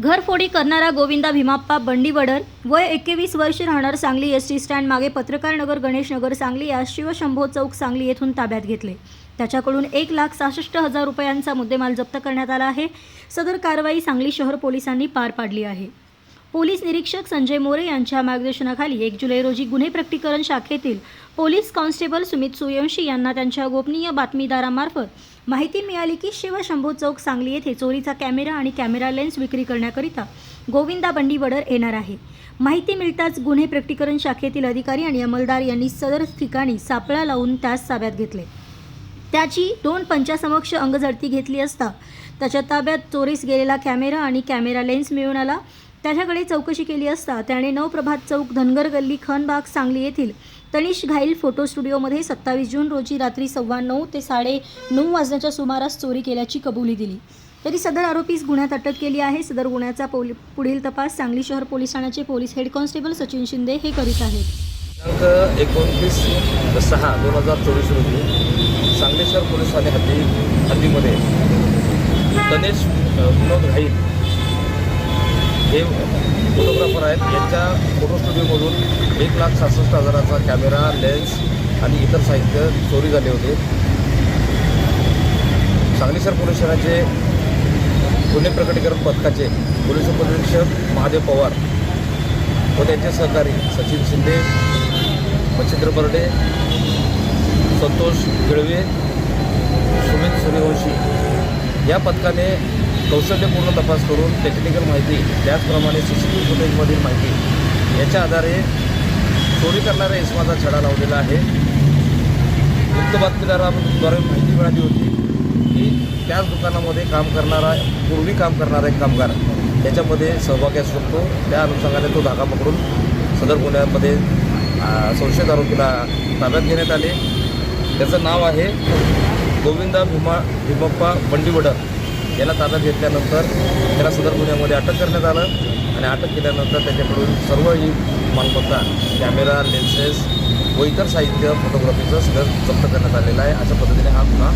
घरफोडी करणारा गोविंदा भीमाप्पा बंडीवडर वय एकवीस वर्ष राहणार सांगली एस टी स्टँड मागे पत्रकार नगर गणेश नगर सांगली या शिवशंभो चौक सांगली येथून ताब्यात घेतले. त्याच्याकडून एक लाख सहासष्ट हजार रुपयांचा मुद्देमाल जप्त करण्यात आला आहे. सदर कारवाई सांगली शहर पोलिसांनी पार पाडली आहे. पोलीस निरीक्षक संजय मोरे यांच्या मार्गदर्शनाखाली एक जुलै रोजी गुन्हे प्रकटीकरण शाखेतील पोलीस कॉन्स्टेबल सुमित सूर्यवंशी यांना त्यांच्या गोपनीय बातमीदारामार्फत माहिती मिळाली की शिवशंभो चौक सांगली येथे चोरीचा कॅमेरा आणि कॅमेरा लेन्स विक्री करण्याकरिता गोविंदा बंडीवडर येणार आहे. माहिती मिळताच गुन्हे प्रकटीकरण शाखेतील अधिकारी आणि अंमलदार यांनी सदर ठिकाणी सापळा लावून त्यास ताब्यात घेतले. त्याची दोन पंचासमक्ष अंगझडती घेतली असता त्याच्या ताब्यात चोरीस गेलेला कॅमेरा आणि कॅमेरा लेन्स मिळून आला. त्याच्याकडे चौकशी केली असता त्याने नवप्रभात चौक धनगर गल्ली खनबाग सांगली येथील तनिष घाईल फोटो स्टुडिओमध्ये सत्तावीस जून रोजी रात्री सव्वा नऊ ते साडे नऊ वाजण्याच्या सुमारास चोरी केल्याची कबुली दिली. तरी सदर आरोपीस गुन्ह्यात अटक केली आहे. सदर गुन्ह्याचा पोली पुढील तपास सांगली शहर पोलीस ठाण्याचे police head constable Sachin Shinde हे करीत आहेत. दिनांक एकोणतीस सहा दोन हजार चोवीस रोजी सांगली शहर पोलीस ठाणे हद्दी हद्दीमध्ये गणेश विनोद घाईल हे फोटोग्राफर आहेत. यांच्या फोटो स्टुडिओमधून एक लाख सहासष्ट हजाराचा कॅमेरा लेन्स आणि इतर साहित्य चोरी झाले होते. सांगली शहर पोलीस गुन्हे प्रकटीकरण पथकाचे पोलीस उपनिरीक्षक महादेव पवार व त्यांचे सहकारी सचिन शिंदे मच्छिंद्र बर्डे संतोष केळवे सुमित सूर्यवंशी. या पथकाने कौशल्यपूर्ण तपास करून टेक्निकल माहिती त्याचप्रमाणे सी सी टी व्ही फुटेजमधील माहिती याच्या आधारे चोरी करणाऱ्या इसमाचा छडा लावलेला आहे. गुप्त बातमीदाराद्वारे माहिती मिळाली होती की त्याच दुकानामध्ये काम करणारा पूर्वी काम करणारा एक कामगार याच्यामध्ये सहभागी असू शकतो. त्या अनुषंगाने तो धागा पकडून सदर गुन्ह्यामध्ये संशयित आरोपीला ताब्यात घेण्यात आले. त्याचं नाव आहे गोविंदा भीमा भीमप्पा बंडीवडर याला ताब्यात घेतल्यानंतर त्याला सदर गुन्ह्यामध्ये अटक करण्यात आलं आणि अटक केल्यानंतर त्याच्याकडून सर्व ही मालमत्ता कॅमेरा लेन्सेस व इतर साहित्य फोटोग्राफीचं सगळं जप्त करण्यात आलेलं आहे. अशा पद्धतीने हा गुन्हा